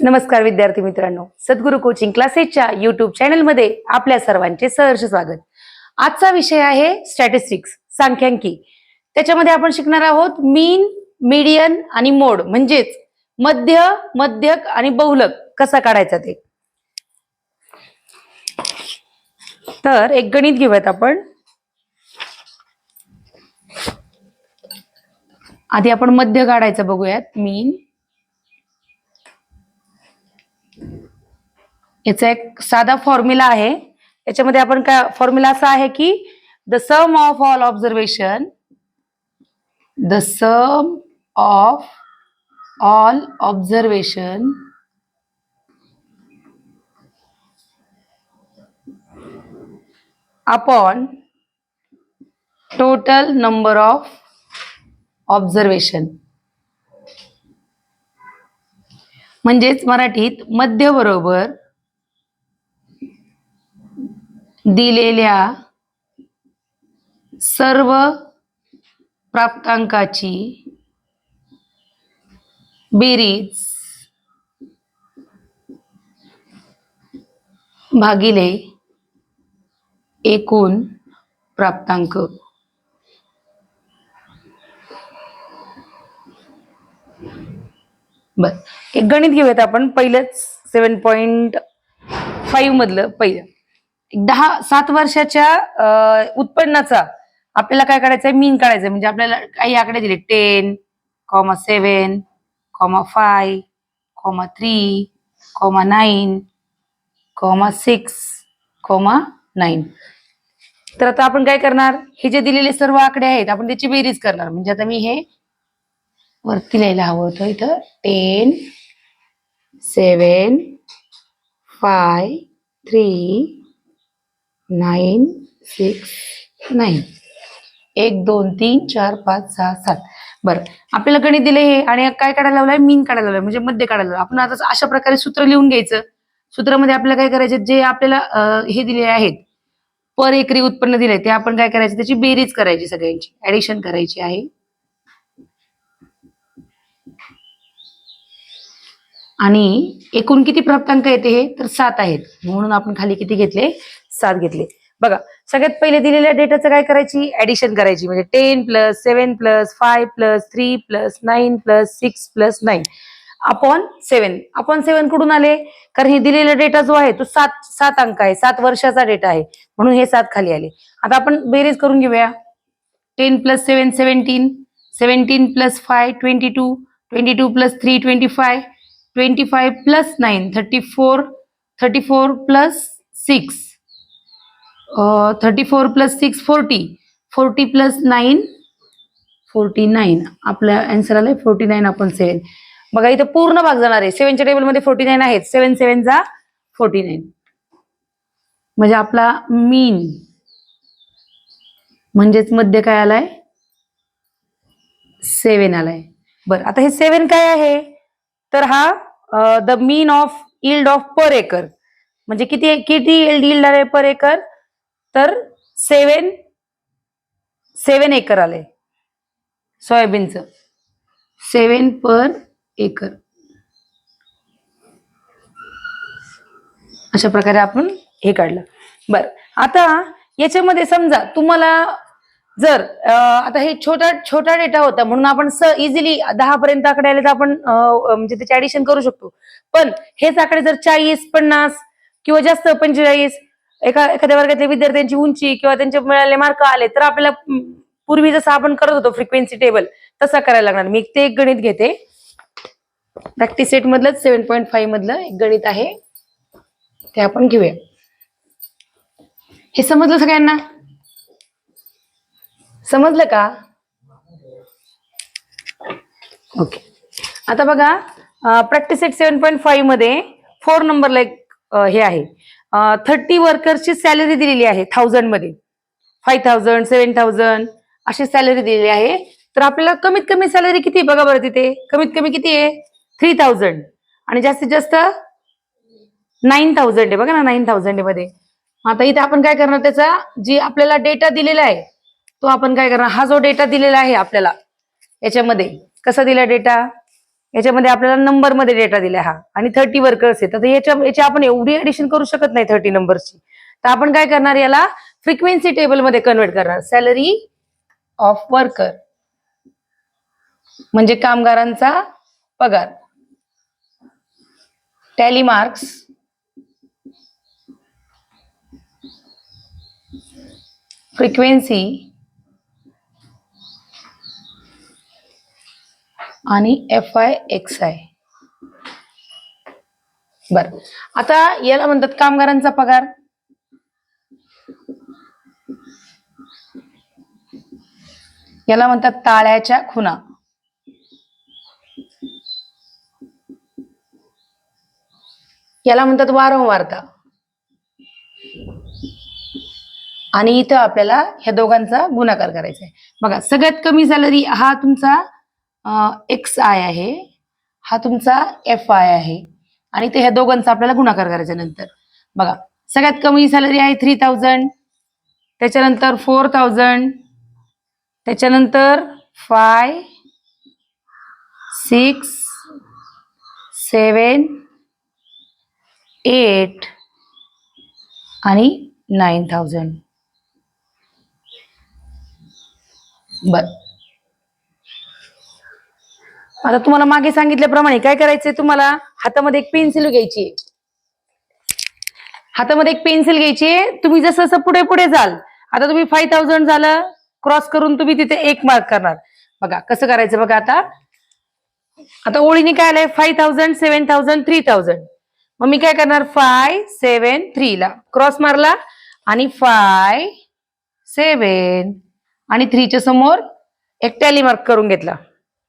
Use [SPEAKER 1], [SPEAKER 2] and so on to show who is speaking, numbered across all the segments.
[SPEAKER 1] नमस्कार विद्यार्थी मित्रांनो. सद्गुरू कोचिंग क्लासेसच्या युट्यूब चॅनलमध्ये आपल्या सर्वांचे सहर्ष स्वागत. आजचा विषय आहे स्टॅटिस्टिक्स सांख्यांकी. त्याच्यामध्ये आपण शिकणार आहोत मीन मीडियन आणि मोड म्हणजेच मध्य मध्यक आणि बहुलक कसा काढायचा ते. तर एक गणित घेऊयात आपण. आधी आपण मध्य काढायचं बघूयात मीन याचा एक साधा फॉर्म्युला आहे. याच्यामध्ये आपण काय फॉर्म्युला असा आहे की the sum of all observation the sum of all observation upon total number of observation म्हणजेच मराठीत मध्य बरोबर दिलेल्या सर्व प्राप्तांकाची बेरीज भागिले एकूण प्राप्तांक. बर एक गणित घेऊयात आपण. पहिलंच सेवन पॉईंट फाईव्ह मधलं पहिलं. दहा सात वर्षाच्या उत्पन्नाचा आपल्याला काय काढायचं आहे मीन काढायचं म्हणजे आपल्याला काही आकडे दिले. Ten comma seven comma five comma three comma nine comma six comma nine तर आता आपण काय करणार? हे जे दिलेले सर्व आकडे आहेत आपण त्याची बेरीज करणार. म्हणजे आता मी हे वरती लिहायला हवं होतं इथं. Ten seven five three nine six nine. एक दोन तीन चार पाच सहा सात. बरं. आपल्याला गणित दिले हे आणि काय काढायला लावलंय? मीन काढायला लावलंय. म्हणजे मध्ये काढायला आपण आता अशा प्रकारे सूत्र लिहून घ्यायचं. सूत्रामध्ये आपल्याला काय करायचं? जे आपल्याला हे दिले आहेत पर एकरी उत्पन्न दिले ते आपण काय करायचं? त्याची बेरीज करायची सगळ्यांची. ऍडिशन करायची आहे. आणि एकूण किती प्राप्तांक येते हे? तर सात आहेत. म्हणून आपण खाली किती घेतले? सात घेतले. बघा सगळ्यात पहिले दिलेल्या डेटाचं काय करायची? ऍडिशन करायची. म्हणजे ten plus seven plus five plus three plus nine plus six plus nine upon seven upon seven कुठून आले. कारण हे दिलेला डेटा जो आहे तो सात सात अंक आहे. सात वर्षाचा डेटा आहे. म्हणून हे सात खाली आले. आता आपण बेरीज करून घेऊया. Ten plus seven seventeen seventeen plus five twenty two twenty two plus three twenty five twenty five plus nine thirty four thirty four plus six thirty four plus six forty forty plus nine forty nine आपल्या answer आलाय forty nine आपण seven बघा इथं पूर्ण भाग जाणार आहे. सेव्हनच्या टेबलमध्ये फोर्टी नाईन आहेत. सेवन सेवनचा जा फोर्टी नाईन म्हणजे आपला मीन म्हणजेच मध्य काय आलाय? सेवन आलाय. बरं आता हे सेवन काय आहे? तर हा the mean of yield of per acre म्हणजे किती किती इल्ड आहे पर एकर तर सेवन सेवन एकर आले सोयाबीनचं. Seven per acre. अशा प्रकारे आपण हे काढलं. बर. आता याच्यामध्ये समजा तुम्हाला जर आता हे छोटा छोटा डेटा होता म्हणून आपण स इझिली दहा पर्यंत आकडे आले तर आपण म्हणजे त्याचे ऍडिशन करू शकतो. पण हेच आकडे जर चाळीस पन्नास किंवा जास्त पंचेचाळीस एका एखाद्या वर्गातल्या विद्यार्थ्यांची उंची किंवा त्यांचे मिळाले मार्क आले तर आपल्याला पूर्वी जसं आपण करत होतो फ्रिक्वेन्सी टेबल तसा करायला लागणार. मी ते एक गणित घेते. प्रॅक्टिस सेट मधलं सेव्हन पॉईंट फाईव्ह मधलं एक गणित आहे. ते आपण घेऊया. हे समजलं सगळ्यांना? समजलं का? ओके आता बघा प्रॅक्टिस सेट सेव्हन पॉईंट फाईव्हमध्ये फोर नंबरला एक हे आहे. थर्टी वर्कर्सची सॅलरी दिलेली आहे थाउजंडमध्ये. फाईव्ह थाउजंड सेव्हन थाउजंड अशी सॅलरी दिलेली आहे. तर आपल्याला कमीत कमी सॅलरी किती आहे बघा बरं तिथे. कमीत कमी किती आहे? थ्री थाउजंड आणि जास्तीत जास्त नाईन थाउजंड आहे. बघा ना नाईन थाउजंडमध्ये. आता इथे आपण काय करणार त्याचा? जी आपल्याला डेटा दिलेला आहे तो आपण काय करणार? हा जो डेटा दिलेला आहे आपल्याला याच्यामध्ये. कसा दिला डेटा याच्यामध्ये आपल्याला नंबरमध्ये डेटा दिला हा. आणि थर्टी वर्कर्स आहेत. तर याच्या याची आपण एवढी ऍडिशन करू शकत नाही थर्टी नंबरची तर आपण काय करणार याला? फ्रिक्वेन्सी टेबलमध्ये कन्वर्ट करणार. सॅलरी ऑफ वर्कर म्हणजे कामगारांचा पगार. टॅली मार्क्स फ्रिक्वेन्सी आणि एफ आय एक्स आय बर. आता याला म्हणतात कामगारांचा पगार. याला म्हणतात ताळ्याच्या खुना याला म्हणतात वारंवारता. आणि इथं आपल्याला ह्या दोघांचा गुणाकार करायचा आहे. बघा सगळ्यात कमी सॅलरी हा तुमचा एक्स आय आहे. हा तुमचा एफ आय आहे. आणि ते ह्या दोघांचा आपल्याला गुणाकार करायचा नंतर. बघा सगळ्यात कमी सॅलरी आहे थ्री थाउजंड त्याच्यानंतर फोर थाउजंड त्याच्यानंतर फाय सिक्स सेवन एट आणि नाईन थाउजंड बर. आता तुम्हाला मागे सांगितल्याप्रमाणे काय करायचंय तुम्हाला? हातामध्ये एक पेन्सिल घ्यायची. आहे. हातामध्ये एक पेन्सिल घ्यायची. तुम्ही जसं जसं पुढे पुढे जाल आता तुम्ही फाईव्ह थाउजंड झालं क्रॉस करून तुम्ही तिथे एक मार्क करणार. बघा कसं करायचं बघा आता. आता ओळीने काय आलंय? Five thousand seven thousand three thousand मग मी काय करणार? फाय सेवन थ्री ला. क्रॉस मारला आणि फाय सेवन आणि थ्रीच्या समोर एक टॅली मार्क करून घेतला.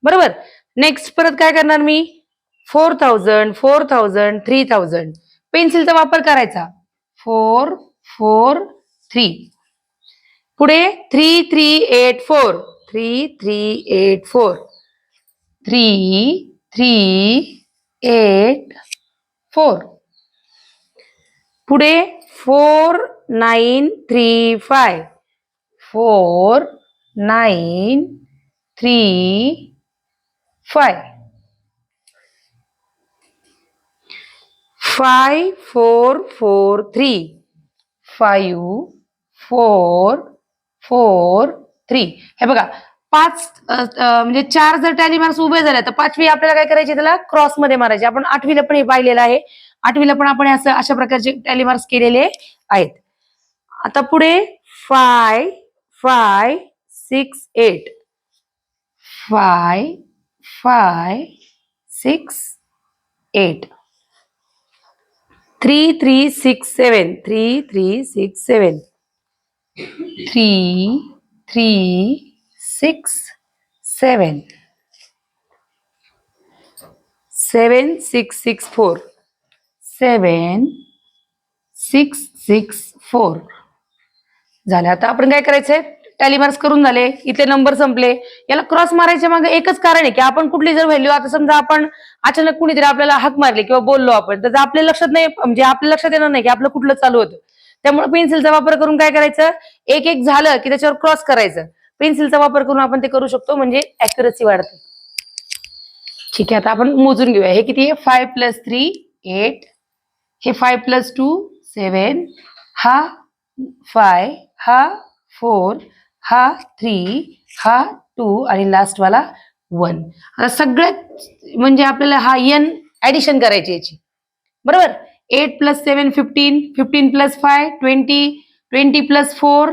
[SPEAKER 1] बरोबर? नेक्स्ट परत काय करणार मी? Four thousand four thousand three thousand पेन्सिलचा वापर करायचा. फोर फोर थ्री पुढे three three eight four three three eight four three three eight four पुढे four nine three five four nine three five. Five four four three. Five four four three. हे बघा पाच म्हणजे चार जर tally marks उभे झाले तर पाचवी आपल्याला काय करायचे त्याला? क्रॉसमध्ये मारायचे. आपण आठवीला पण हे पाहिलेलं आहे. आठवीला पण आपण असं अशा प्रकारचे टॅली मार्क्स केलेले आहेत. आता पुढे five five six eight. Five five six eight three three six seven three three six seven three three six seven seven six six four seven six six four झाले. आता आपण काय करायचंय? टॅली मार्क्स करून झाले इथले नंबर संपले. याला क्रॉस मारायच्या मागे एकच कारण आहे की आपण कुठली जर व्हॅल्यू आता समजा आपण अचानक कुणीतरी आपल्याला हाक मारली किंवा बोललो आपण तर आपल्या लक्षात नाही म्हणजे आपल्या लक्षात येणार नाही की आपलं कुठलं चालू होतं. त्यामुळे पेन्सिलचा वापर करून काय करायचं? एक एक झालं की त्याच्यावर क्रॉस करायचं. पेन्सिलचा वापर करून आपण ते करू शकतो म्हणजे अॅक्युरसी वाढते. ठीक आहे आता आपण मोजून घेऊया. हे किती आहे? फाय प्लस थ्री एट हे फाय प्लस टू सेवन हा फाय हा फोर हा थ्री हा टू आणि लास्ट वाला वन आता सगळ्यात म्हणजे आपल्याला हा एन ऍडिशन करायची याची. बरोबर? Eight plus seven fifteen fifteen plus five twenty twenty plus four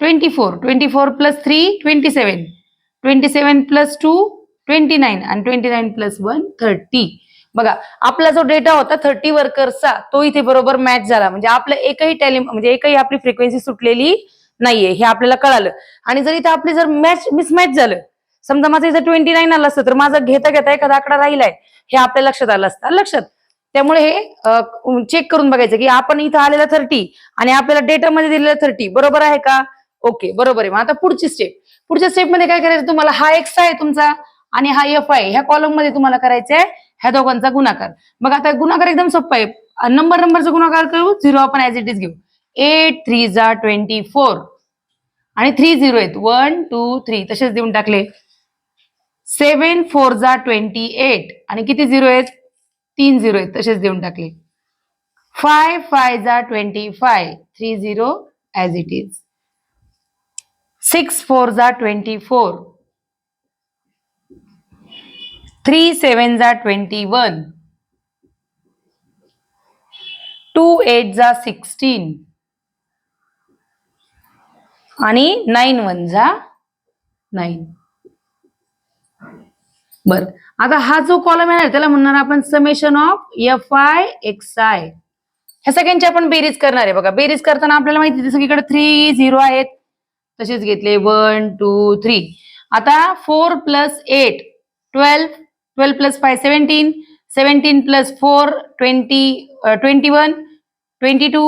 [SPEAKER 1] twenty four twenty four plus three twenty seven twenty seven plus two twenty nine आणि twenty nine plus one thirty बघा आपला जो data होता thirty वर्कर्सचा तो इथे बरोबर match झाला. म्हणजे आपलं एकही टॅली म्हणजे एकही आपली फ्रिक्वेन्सी सुटलेली नाहीये हे आपल्याला कळालं. आणि जर इथे आपली जर मॅच मिसमॅच झालं समजा माझं इथं ट्वेंटी नाईन आलं असतं तर माझं घेता घेता एखादा आकडा राहिलाय हे आपल्या लक्षात आलं असतं. लक्षात. त्यामुळे हे चेक करून बघायचं की आपण इथं आलेला थर्टी आणि आपल्याला डेटामध्ये दिलेलं थर्टी बरोबर आहे का? ओके बरोबर आहे. मग आता पुढची स्टेप पुढच्या स्टेपमध्ये काय करायचं तुम्हाला? हा एक्स आहे तुमचा आणि हा एफ आहे. ह्या कॉलममध्ये तुम्हाला करायचं आहे ह्या दोघांचा गुणाकार. मग आता गुणाकार एकदम सोपा आहे. नंबर नंबरचा गुणाकार करू झिरो आपण ऍज इट इज घेऊ. एट थ्री जा ट्वेंटी फोर. आणि थ्री झिरो आहेत. One two three. तसेच देऊन टाकले. सेवन फोर जा ट्वेंटी एट. आणि किती झिरो आहेत? तीन झिरो आहेत. तसेच देऊन टाकले. फाय फाय जा twenty five. Three zero as it is six four जा ट्वेंटी फोर. थ्री सेवन जा ट्वेंटी वन. टू एट जा सिक्स्टीन. आणि नाईन वन जा. नाईन. बर. आता हा जो कॉलम आहे ना, त्याला म्हणणार आपण summation of F I X I ह्या सगळ्यांची आपण बेरीज करणार आहे बघा. बेरीज करताना आपल्याला माहिती आहे सगळीकडे थ्री झिरो आहेत. तसेच घेतले वन टू थ्री आता four plus eight twelve twelve plus five seventeen seventeen plus four twenty twenty one twenty two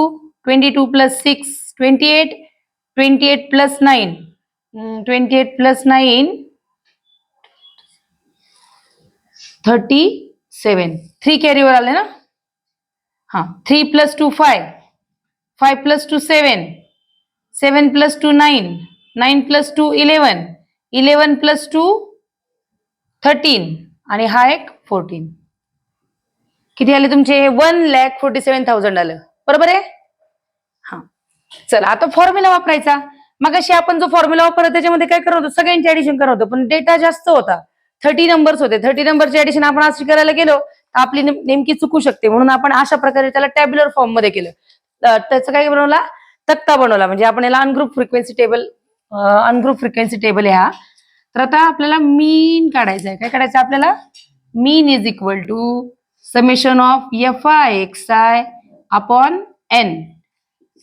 [SPEAKER 1] twenty two plus six twenty eight twenty eight plus nine. Twenty eight plus nine. Thirty seven. Three carry over आले ना? हां three plus two five five plus two seven. Seven plus two nine. Nine plus two eleven. Eleven plus two thirteen. आणि हा एक fourteen. किती आले तुमचे? One lakh forty seven thousand आलं. बरोबर आहे? चला आता फॉर्म्युला वापरायचा. मग अशी आपण जो फॉर्म्युला वापरला त्याच्यामध्ये काय करत होतो? सगळ्यांचे ऍडिशन करत होतो पण डेटा जास्त होता. थर्टी नंबर्स होते. थर्टी नंबरची ऍडिशन आपण अशी करायला गेलो तर आपली नेमकी चुकू शकते. म्हणून आपण अशा प्रकारे त्याला टॅब्युलर फॉर्ममध्ये केलं. त्याचं काय बनवला? तक्ता बनवला. म्हणजे आपण याला ungroup frequency table ungroup frequency table आहे हा. तर आता आपल्याला मीन काढायचं आहे. काय काढायचं आपल्याला? Mean is equal to summation of F I X I upon N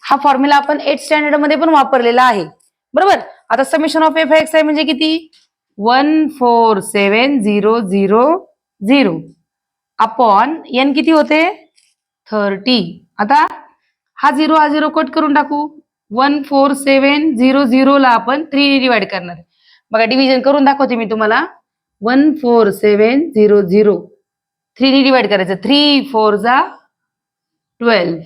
[SPEAKER 1] हा फॉर्म्युला आपण एट स्टँडर्डमध्ये पण वापरलेला आहे. बरोबर? आता summation of F X I म्हणजे किती? One four seven zero zero zero upon N किती होते? थर्टी. आता हा झिरो हा झिरो कट करून टाकू. वन फोर सेवन झिरो झिरोला आपण थ्री डिवाइड करणार बघा डिव्हिजन करून दाखवते मी तुम्हाला. One four seven zero zero three divide करायचं. थ्री फोर जा ट्वेल्व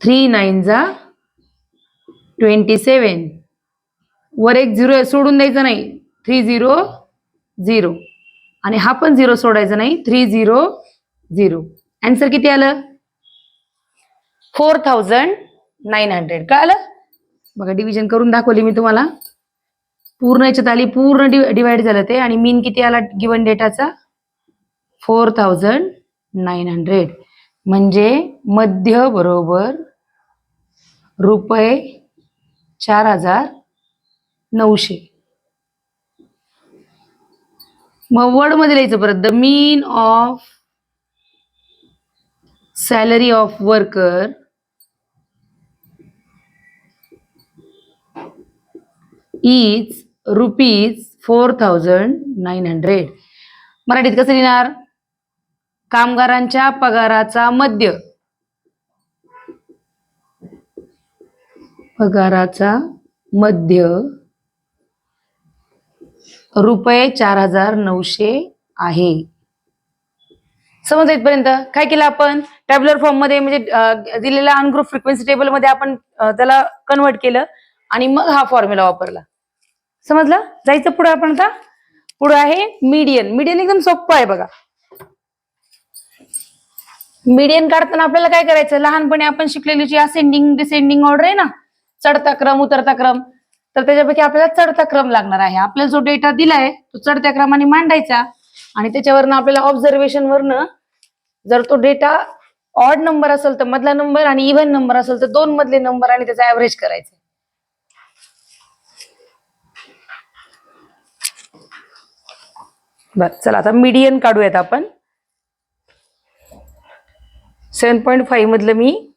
[SPEAKER 1] थ्री नाईन जा. Twenty seven. वर एक झिरो सोडून द्यायचं नाही. Three zero zero. आणि हा पण झिरो सोडायचा नाही. Three zero zero. अँसर किती आलं? Four thousand nine hundred. कळालं? बघा डिव्हिजन करून दाखवली मी तुम्हाला. पूर्ण याच्यात आली पूर्ण डिवाइड झालं ते. आणि मीन किती आला गिवन डेटाचा फोर थाउजंड नाईन हंड्रेड. म्हणजे मध्य बरोबर रुपये चार हजार नऊशे. मग वर्डमध्ये लिहायचं परत. The mean of salary of worker is rupees four thousand nine hundred मराठीत कसं लिहिणार? कामगारांच्या पगाराचा मध्य. पगाराचा मध्य रुपये चार हजार नऊशे आहे. समज इथपर्यंत? काय केलं आपण? टॅब्युलर फॉर्ममध्ये म्हणजे दिलेल्या अनग्रुप फ्रिक्वेन्सी टेबलमध्ये आपण त्याला कन्वर्ट केलं आणि मग हा फॉर्म्युला वापरला. समजलं? जायचं पुढे आपण आता? पुढे आहे मीडियन मीडियन एकदम सोपं आहे बघा. मीडियन काढताना आपल्याला काय करायचं? लहानपणी आपण शिकलेली जी असेंडिंग डिसेंडिंग ऑर्डर आहे ना चढता क्रम उतरता क्रम. तर त्याच्यापैकी आपल्याला चढता क्रम लागणार आहे. आपल्याला जो डेटा दिलाय तो चढत्या क्रमाने मांडायचा. आणि त्याच्यावरनं आपल्याला ऑब्झर्वेशन वरनं जर तो डेटा ऑड नंबर असेल तर मधला नंबर आणि इव्हन नंबर असेल तर दोन मधले नंबर आणि त्याचा ऍव्हरेज करायचा. बर चला आता मीडियन काढूयात आपण. सेवन पॉईंट फाईव्ह मधलं मी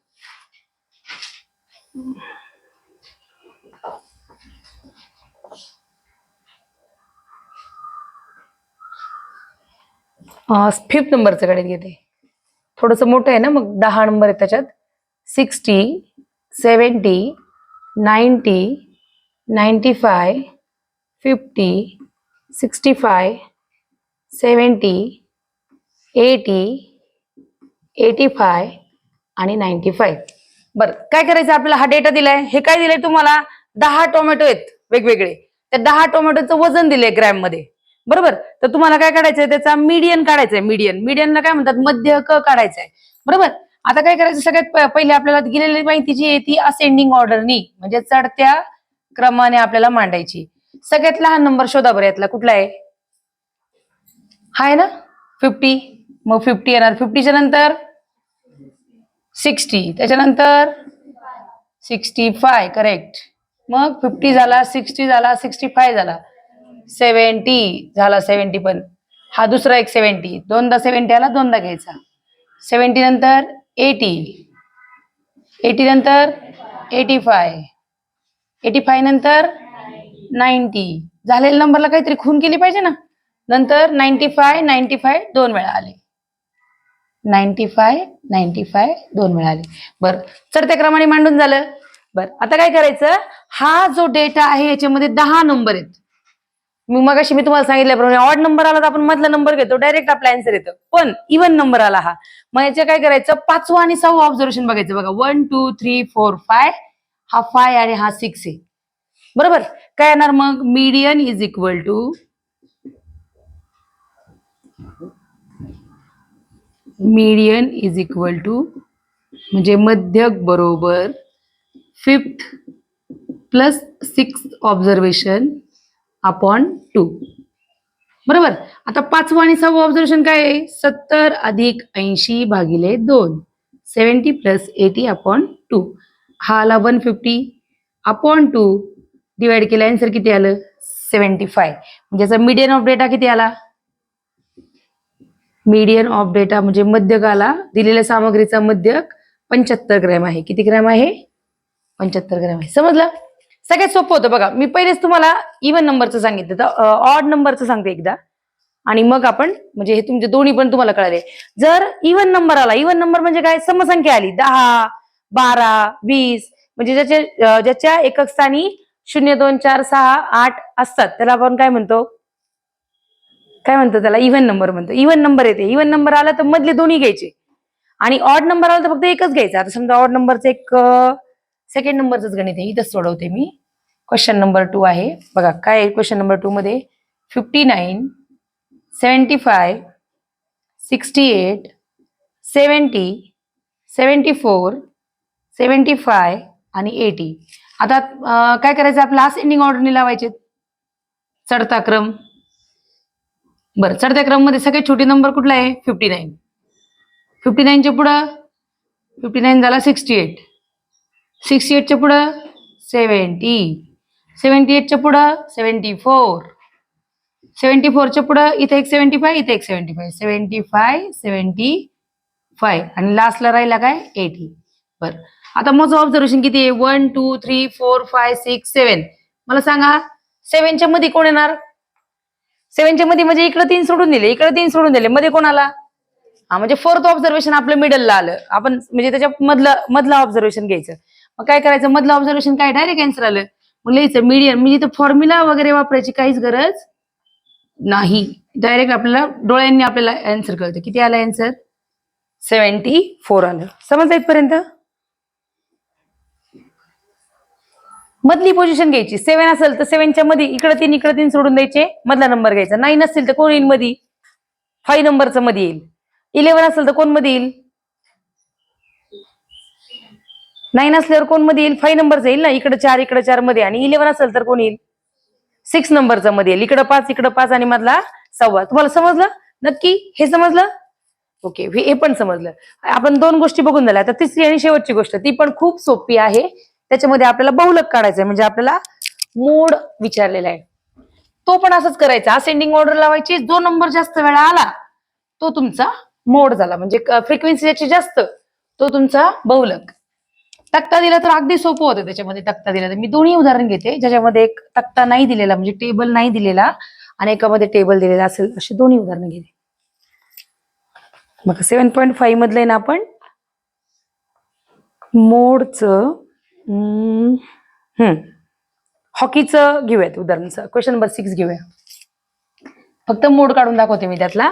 [SPEAKER 1] फिफ्थ नंबरचं गणित घेते. थोडंसं मोठं आहे ना मग दहा नंबर आहे त्याच्यात. Sixty seventy ninety ninety five fifty sixty five seventy eighty eighty five आणि नाईन्टी फाय बरं काय करायचं आपल्याला? हा डेटा दिलाय. हे काय दिलंय तुम्हाला? दहा टोमॅटो आहेत वेगवेगळे. त्या दहा टोमॅटोचं वजन दिलंय ग्रॅममध्ये. बरोबर? तर तुम्हाला काय काढायचंय? त्याचा मीडियन काढायचंय मीडियन मीडियनला काय म्हणतात? मध्य क काढायचंय. बरोबर? आता काय करायचं? सगळ्यात पहिले आपल्याला गेलेली माहिती जी आहे ती असेंडिंग ऑर्डरनी म्हणजे चढत्या क्रमाने आपल्याला मांडायची. सगळ्यात लहान नंबर शोधा बरं यातला. कुठला आहे? हाय ना? फिफ्टी मग फिफ्टी येणार. फिफ्टीच्या नंतर सिक्स्टी त्याच्यानंतर सिक्स्टी फाय करेक्ट मग फिफ्टी झाला सिक्स्टी झाला सिक्स्टी फाय झाला. सेवन्टी झाला सेवन्टी पण. हा दुसरा एक सेवन्टी दोनदा सेवन्टी आला दोनदा घ्यायचा. सेवन्टी नंतर एटी. एटी नंतर एटी फाय. एटी फाय नंतर नाईन्टी. झालेल्या नंबरला काहीतरी खून केली पाहिजे ना? नंतर नाईन्टी फाय नाईन्टी फाय दोन वेळा आले. नाईन्टी फाय नाईन्टी फाय दोन वेळा आले. बरं चढत्या क्रमाने मांडून झालं. बरं आता काय करायचं? हा जो डेटा आहे याच्यामध्ये दहा नंबर आहेत. मग मगाशी मी तुम्हाला सांगितल्याप्रमाणे ऑड नंबर आला तर आपण मधला नंबर घेतो डायरेक्ट आपला आन्सर येतो. पण इव्हन नंबर आला हा. मग याच्या काय करायचं? पाचवा आणि सहावं ऑब्झर्वेशन बघायचं. बघा one two three four five हा फाय आणि हा सिक्स आहे. बरोबर? काय येणार मग? Median is equal to median is equal to म्हणजे मध्यक बरोबर fifth plus six observation upon two. बरोबर? आता पाचवं आणि सहावं ऑब्झर्वेशन काय आहे? सत्तर अधिक ऐंशी भागिले दोन. Seventy plus eighty upon two. हा आला one fifty upon two divide केलं आन्सर किती आलं? सेवन्टी फाय म्हणजे याचा मीडियन ऑफ डेटा किती आला? मीडियन ऑफ डेटा म्हणजे मध्यकाला दिलेल्या सामग्रीचा मध्यक पंच्याहत्तर ग्रॅम आहे. किती ग्रॅम आहे? पंच्याहत्तर ग्रॅम आहे. समजलं? सगळ्यात सोपं होतं बघा. मी पहिलेच तुम्हाला इवन नंबरचं सांगितलं तर ऑड नंबरचं सांगते एकदा. आणि मग आपण म्हणजे हे तुमचे दोन्ही पण तुम्हाला कळाले. जर इव्हन नंबर आला इवन नंबर म्हणजे काय? समसंख्या आली. दहा बारा वीस म्हणजे ज्याच्या ज्याच्या एकक स्थानी शून्य दोन चार सहा आठ असतात. त्याला आपण काय म्हणतो? काय म्हणतो त्याला? इव्हन नंबर म्हणतो. इव्हन नंबर येते. इव्हन नंबर आला तर मधले दोन्ही घ्यायचे. आणि ऑड नंबर आला तर फक्त एकच घ्यायचा. आता समजा ऑड नंबरचं एक सेकंड नंबरचंच गणित आहे. इथंच सोडवते मी. क्वेश्चन नंबर टू आहे. बघा काय आहे क्वेश्चन नंबर टू मध्ये? Fifty nine seventy five sixty eight seventy seventy four seventy five आणि एटी आता काय करायचं? आपलं असेंडिंग ऑर्डरने लावायचे. चढता क्रम. बरं चढत्या क्रममध्ये सगळ्यात छोटी नंबर कुठला आहे? फिफ्टी नाईन फिफ्टी नाईनच्या पुढं? फिफ्टी नाईन झाला सिक्स्टी एट सिक्स्टी एटच्या पुढं सेवन्टी सेवन्टी एटच्या पुढं सेवन्टी फोर. सेवन्टी फोरच्या पुढं इथे एक सेवन्टी फाय इथे एक seventy five. Seventy five seventy five. आणि लास्टला राहिला काय? एटी. बरं. आता माझं ऑब्झर्वेशन किती आहे? One two three four five six seven मला सांगा सेव्हनच्या मध्ये कोण येणार? सेव्हनच्या मध्ये म्हणजे इकडे तीन सोडून दिले. इकडे तीन सोडून दिले. मध्ये कोण आला हा म्हणजे फोर्थ ऑब्झर्वेशन आपलं मिडलला आलं. आपण म्हणजे त्याच्या मधलं मधलं ऑब्झर्वेशन घ्यायचं. मग काय करायचं? मधलं ऑब्झर्वेशन काय? डायरेक्ट आन्सर आलं. मग लिहायचं मीडियम म्हणजे इथं फॉर्म्युला वगैरे वापरायची काहीच गरज नाही. डायरेक्ट आपल्याला डोळ्यांनी आपल्याला आन्सर कळतं. किती आलं आन्सर सेवन्टी फोर आलं. समजलं इथपर्यंत? मधली पोझिशन घ्यायची. सेव्हन असेल तर सेव्हनच्या मध्ये इकडे तीन इकडे तीन सोडून द्यायचे. मधला नंबर घ्यायचा. नाईन नसेल तर कोण येईल मध्ये फाईव्ह नंबरचं मध्ये येईल. इलेव्हन असेल तर कोणमध्ये येईल? नाईन असल्यावर कोणमध्ये येईल? फाईव्ह नंबर येईल ना? इकडे चार इकडे चारमध्ये. आणि इलेव्हन असेल तर कोण येईल? सिक्स नंबरचा मध्ये येईल. इकडं पाच इकडं पाच आणि मधला सव्वा. तुम्हाला समजलं? नक्की? हे समजलं? ओके हे हे पण समजलं. आपण दोन गोष्टी बघून झाल्या. आता तिसरी आणि शेवटची गोष्ट. ती पण खूप सोपी आहे. त्याच्यामध्ये आपल्याला बहुलक काढायचं म्हणजे आपल्याला मोड विचारलेला आहे. तो पण असंच करायचा. असेंडिंग ऑर्डर लावायची. जो नंबर जास्त वेळा आला तो तुमचा मोड झाला. म्हणजे फ्रिक्वेन्सी ज्याची जास्त तो तुमचा बहुलक. तक्ता दिला तर अगदी सोपं होतं त्याच्यामध्ये तक्ता दिला. तर मी दोन्ही उदाहरण घेते ज्याच्यामध्ये एक तक्ता नाही दिलेला म्हणजे टेबल नाही दिलेला आणि एकामध्ये टेबल दिलेला असेल अशी दोन्ही उदाहरणं घेते. मग सेवन पॉईंट फाईव्ह मधलं ना आपण मोडचं हॉकीचं घेऊयात उदाहरणचं. क्वेश्चन नंबर सिक्स घेऊया. फक्त मोड काढून दाखवते मी त्यातला.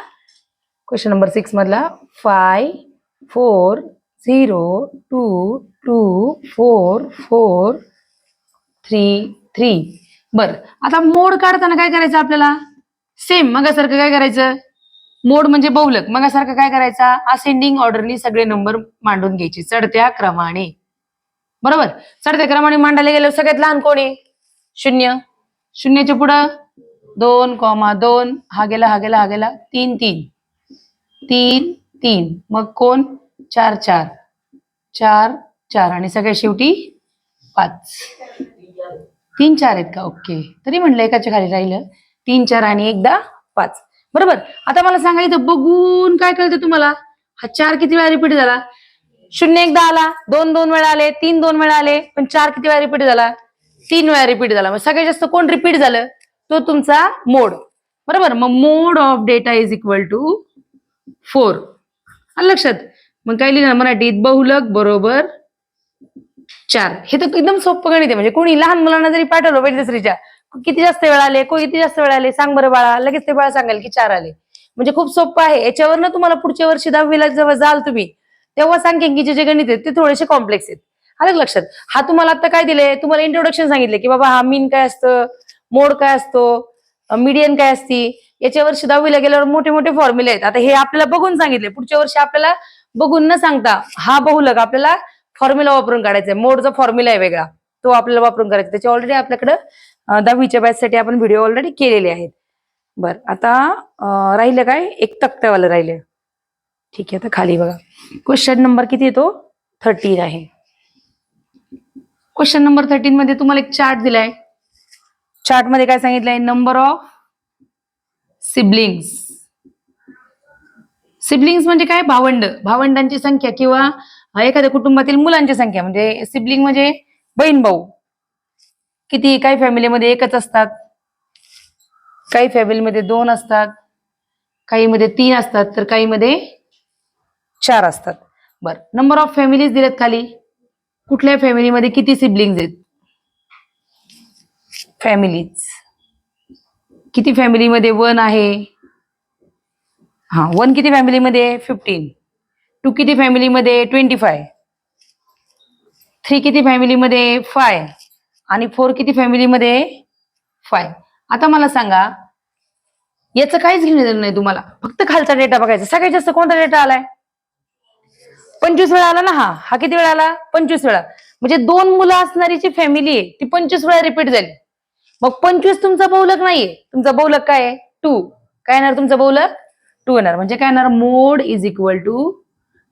[SPEAKER 1] क्वेश्चन नंबर सिक्स मधला five four zero two two four four three three बर. आता मोड काढताना काय करायचं आपल्याला? सेम मगासारखं काय करायचं? मोड म्हणजे बहुलक. मगासारखं काय करायचा? असेंडिंग ऑर्डरली सगळे नंबर मांडून घ्यायचे. चढत्या क्रमाने. बरोबर? चढत्या क्रमाने मांडायला गेलं सगळ्यात लहान कोण आहे? शून्य. शून्याच्या पुढं? दोन कॉमा दोन. हा गेला हा गेला हा गेला. तीन तीन. तीन तीन. मग कोण? चार चार. चार चार. आणि सगळ्या शेवटी पाच. तीन चार आहेत का? ओके. तरी म्हणलं एकाच्या खाली राहिलं. तीन चार आणि एकदा पाच. बरोबर. आता मला सांगा इथं बघून काय कळतं तुम्हाला? हा चार किती वेळा रिपीट झाला? शून्य एकदा आला दोन दोन वेळा आले तीन दोन वेळा आले पण चार किती वेळा रिपीट झाला? तीन वेळा रिपीट झाला. मग सगळ्यात जास्त कोण रिपीट झालं? तो तुमचा मोड. बरोबर? मग mode of data is equal to four. लक्षात मग काय लिहिणार? मराठीत बहुलक बरोबर चार. हे तर एकदम सोपं गणित आहे. म्हणजे कोणी लहान मुलांना जरी पाठवलं पाहिजे दुसरीच्या किती जास्त वेळ आले को किती जास्त वेळ आले सांग बरं बाळा. लगेच ते बाळा सांगाल की चार आले. म्हणजे खूप सोपं आहे. याच्यावरनं तुम्हाला पुढच्या वर्षी दहावीला जेव्हा जाल तुम्ही तेव्हा सांख्यिकीचे जे गणित आहेत ते थोडेसे कॉम्प्लेक्स आहेत. आलं लक्षात? हा तुम्हाला आता काय दिले तुम्हाला इंट्रोडक्शन सांगितले की बाबा हा मीन काय असतं? मोड काय असतो? मीडियन काय असती? याच्या वर्षी दहावीला गेल्यावर मोठे मोठे फॉर्म्युले आहेत. आता हे आपल्याला बघून सांगितले. पुढच्या वर्षी आपल्याला बघून न सांगता हा बहुलक आपल्याला फॉर्म्युला वापरून काढायचा आहे मोडचा फॉर्म्युला आहे वेगळा. तो आपल्याला वापरून करायचा त्याचे ऑलरेडी आपल्याकडे दहावीच्या बॅच साठी आपण व्हिडिओ ऑलरेडी केलेले आहेत. बर आता राहिलं काय? एक तक्त्यावालं राहिलं. ठीक आहे आता खाली बघा. क्वेश्चन नंबर किती येतो? थर्टीन आहे. क्वेश्चन नंबर थर्टीन मध्ये तुम्हाला एक चार्ट दिलाय. चार्टमध्ये काय सांगितलंय? नंबर ऑफ सिबलिंग्स सिबलिंग्स म्हणजे काय? भावंड. भावंडांची संख्या किंवा एखाद्या कुटुंबातील मुलांची संख्या. म्हणजे सिबलिंग म्हणजे बहीण भाऊ. किती काही फॅमिलीमध्ये एकच असतात. काही फॅमिलीमध्ये दोन असतात. काही मध्ये तीन असतात. तर काही मध्ये चार असतात. बर. नंबर ऑफ फॅमिलीज दिलेत खाली. कुठल्या फॅमिलीमध्ये किती सिबलिंग आहेत? फॅमिलीज किती फॅमिलीमध्ये वन आहे? हा वन किती फॅमिलीमध्ये फिफ्टीन टू किती फॅमिलीमध्ये ट्वेंटी फाय थ्री किती फॅमिलीमध्ये फाय आणि फोर किती फॅमिलीमध्ये फाय आता मला सांगा याचं काहीच घेणं देणं नाही तुम्हाला. फक्त खालचा डेटा बघायचा. सगळ्यात जास्त कोणता डेटा आलाय? पंचवीस वेळा आला ना हा? हा किती वेळा आला? पंचवीस वेळा. म्हणजे दोन मुलं असणारी जी फॅमिली आहे ती पंचवीस वेळा रिपीट झाली. मग पंचवीस तुमचा बहुलक नाहीये. तुमचा बहुलक काय आहे? टू काय येणार तुमचा बहुलक टू येणार. म्हणजे काय येणार? मोड इज इक्वल टू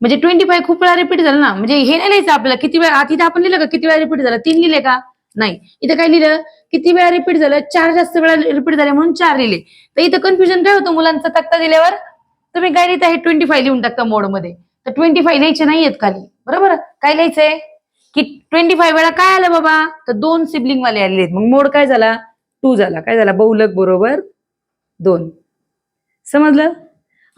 [SPEAKER 1] म्हणजे ट्वेंटी फाय खूप वेळा रिपीट झालं ना. म्हणजे हे नाही लिहायचं आपल्याला. किती वेळा तिथे आपण लिहिलं का? किती वेळा रिपीट झालं? तीन लिहिले का? नाही. इथं काय लिहिलं? किती वेळा रिपीट झालं? चार जास्त वेळा रिपीट झाले म्हणून चार लिहिले. तर इथं कन्फ्युजन काय होतं मुलांचा? तक्ता दिल्यावर तुम्ही काय लिहिता? हे ट्वेंटी फाय लिहून टाकता मोडमध्ये. तर ट्वेंटी फाय लिहायचे नाहीयेत खाली. बरोबर? काय लिहायचंय? की ट्वेंटी फाय वेळा काय आलं बाबा? तर दोन सिबलिंग वाले आलेले आहेत. मग मोड काय झाला? टू झाला. काय झाला? बहुलक बरोबर दोन. समजलं?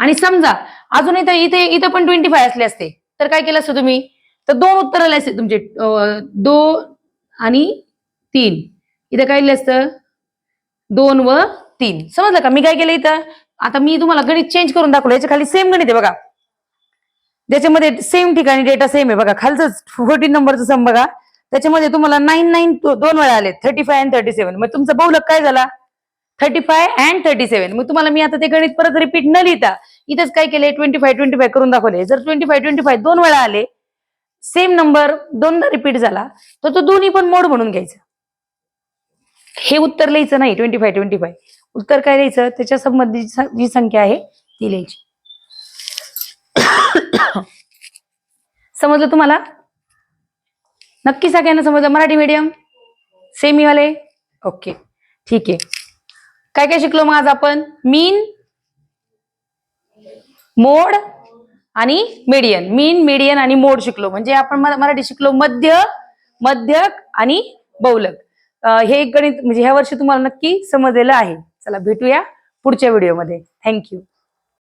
[SPEAKER 1] आणि समजा अजून इथं इथे इथं पण ट्वेंटी फाय असले असते. तर काय केलं असतं तुम्ही? तर दोन उत्तर आले असते तुमचे दोन आणि तीन. इथं काय लिहिलं असतं? दोन व तीन. समजलं का? मी काय केलं इथं? आता मी तुम्हाला गणित चेंज करून दाखवलं. याच्या खाली सेम गणित आहे बघा. त्याच्यामध्ये सेम ठिकाणी डेटा सेम आहे बघा. खालचं फोर्टीन नंबरचं सम बघा. त्याच्यामध्ये तुम्हाला नाईन नाईन दोन वेळा आले thirty five and thirty seven मग तुमचा बहुलक काय झाला? Thirty five and thirty seven मग तुम्हाला मी आता ते गणित परत रिपीट न लिहिता इथंच काय केले ट्वेंटी फाय ट्वेंटी फाय करून दाखवले जर ट्वेंटी फाय ट्वेंटी फाय दोन वेळा आले सेम नंबर दोनदा रिपीट झाला तर तो दोन्ही पण मोड म्हणून घ्यायचा. हे उत्तर लिहायचं नाही ट्वेंटी फाय ट्वेंटी फाय उत्तर काय लिहायचं? त्याच्या संबंधित जी संख्या आहे ती लिहायची. समजलं तुम्हाला? नक्की सगळ्यांना समजलं? मराठी मीडियम सेमी वाले? ओके ठीक आहे. काय काय शिकलो मग आज आपण? मीन मोड आणि मीडियन. मीन मीडियन आणि मोड शिकलो. म्हणजे आपण मराठी शिकलो मध्य मध्यक आणि बहुलक. हे एक गणित म्हणजे ह्या वर्षी तुम्हाला नक्की समजलेलं आहे. चला भेटूया पुढच्या व्हिडिओमध्ये थँक्यू